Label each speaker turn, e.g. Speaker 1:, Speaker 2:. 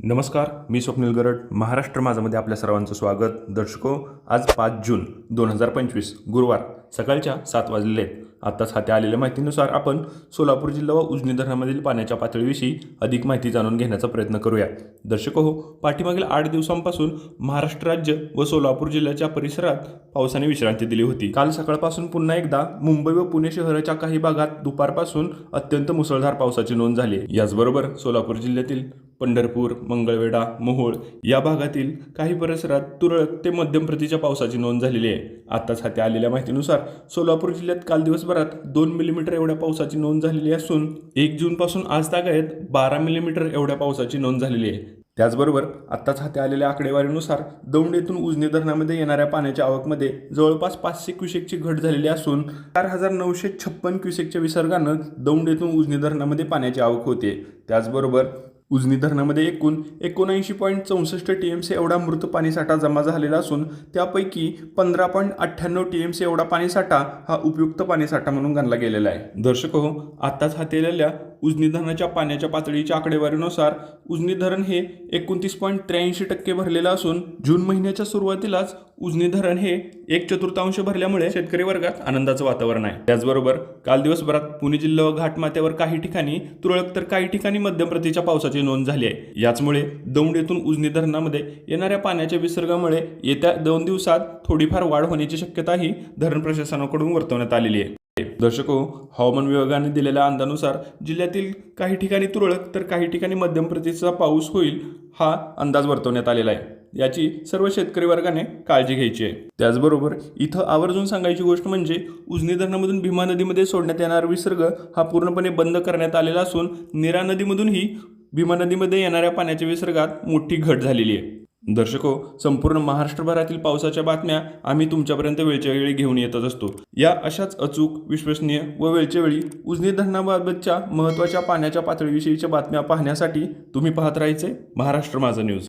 Speaker 1: नमस्कार मी स्वप्नील गरड. महाराष्ट्र माझामध्ये आपल्या सर्वांचं स्वागत. दर्शको आज पाच जून दोन हजार पंचवीस गुरुवार सकाळच्या सात वाजलेले आहेत. आत्ताच हाती आलेल्या माहितीनुसार आपण सोलापूर जिल्हा व उजनी धरणामधील पाण्याच्या पातळीविषयी अधिक माहिती जाणून घेण्याचा प्रयत्न करूया. दर्शको हो पाठीमागील आठ दिवसांपासून महाराष्ट्र राज्य व सोलापूर जिल्ह्याच्या परिसरात पावसाने विश्रांती दिली होती. काल सकाळपासून पुन्हा एकदा मुंबई व पुणे शहराच्या काही भागात दुपारपासून अत्यंत मुसळधार पावसाची नोंद झाली याचबरोबर सोलापूर जिल्ह्यातील पंढरपूर मंगळवेढा मोहोळ या भागातील काही परिसरात तुरळक ते मध्यम प्रतीच्या पावसाची नोंद झालेली आहे. आताच हाती आलेल्या माहितीनुसार सोलापूर जिल्ह्यात काल दिवसभरात दोन मिलीमीटर एवढ्या पावसाची नोंद झालेली असून एक जूनपासून आज तागायत बारा मिलीमीटर एवढ्या पावसाची नोंद झालेली आहे. त्याचबरोबर आत्ताच हाती आलेल्या आकडेवारीनुसार दौंड येथून उजनी धरणामध्ये येणाऱ्या पाण्याच्या आवकमध्ये जवळपास पाचशे क्युसेकची घट झालेली असून चार हजार नऊशे छप्पन क्युसेकच्या विसर्गानं दौंड येथून उजनी धरणामध्ये पाण्याची आवक होते. त्याचबरोबर उजनी धरणामध्ये एकूण एकोणऐंशी पॉईंट चौसष्ट टी एम सी एवढा मृत पाणीसाठा जमा झालेला असून त्यापैकी पंधरा पॉईंट अठ्ठ्याण्णव टी एम सी एवढा पाणीसाठा हा उपयुक्त पाणीसाठा म्हणून गणला गेलेला आहे. दर्शक हो आत्ताच हाती आलेल्या उजनी धरणाच्या पाण्याच्या पातळीच्या आकडेवारीनुसार उजनी धरण हे एकोणतीस पॉईंट त्र्याऐंशी टक्के भरलेलं असून जून महिन्याच्या सुरुवातीलाच उजनी धरण हे एक चतुर्थांश भरल्यामुळे शेतकरी वर्गात आनंदाचं वातावरण आहे. त्याचबरोबर काल दिवसभरात पुणे जिल्हा व घाटमाथ्यावर काही ठिकाणी तुरळक तर काही ठिकाणी मध्यम प्रतीच्या पावसाची नोंद झाली आहे. याचमुळे दौंड येथून उजनी धरणामध्ये येणाऱ्या पाण्याच्या विसर्गामुळे येत्या दोन दिवसात थोडीफार वाढ होण्याची शक्यताही धरण प्रशासनाकडून वर्तवण्यात आलेली आहे. दर्शको हवामान विभागाने दिलेल्या अंदानुसार जिल्ह्यातील काही ठिकाणी तुरळक तर काही ठिकाणी मध्यम प्रतीचा पाऊस होईल हा अंदाज वर्तवण्यात आलेला आहे. याची सर्व शेतकरी वर्गाने काळजी घ्यायची आहे. त्याचबरोबर इथं आवर्जून सांगायची गोष्ट म्हणजे उजनी धरणामधून भीमा नदीमध्ये सोडण्यात येणारा विसर्ग हा पूर्णपणे बंद करण्यात आलेला असून नीरा नदीमधूनही भीमा नदीमध्ये येणाऱ्या पाण्याच्या विसर्गात मोठी घट झालेली आहे. दर्शको संपूर्ण महाराष्ट्रभरातील पावसाच्या बातम्या आम्ही तुमच्यापर्यंत वेळच्या वेळी घेऊन येतच असतो. या अशाच अचूक विश्वसनीय व वेळच्या वेळी उजनी धरणाबाबतच्या महत्त्वाच्या पाण्याच्या पातळीविषयीच्या बातम्या पाहण्यासाठी तुम्ही पाहत राहायचे महाराष्ट्र माझा न्यूज.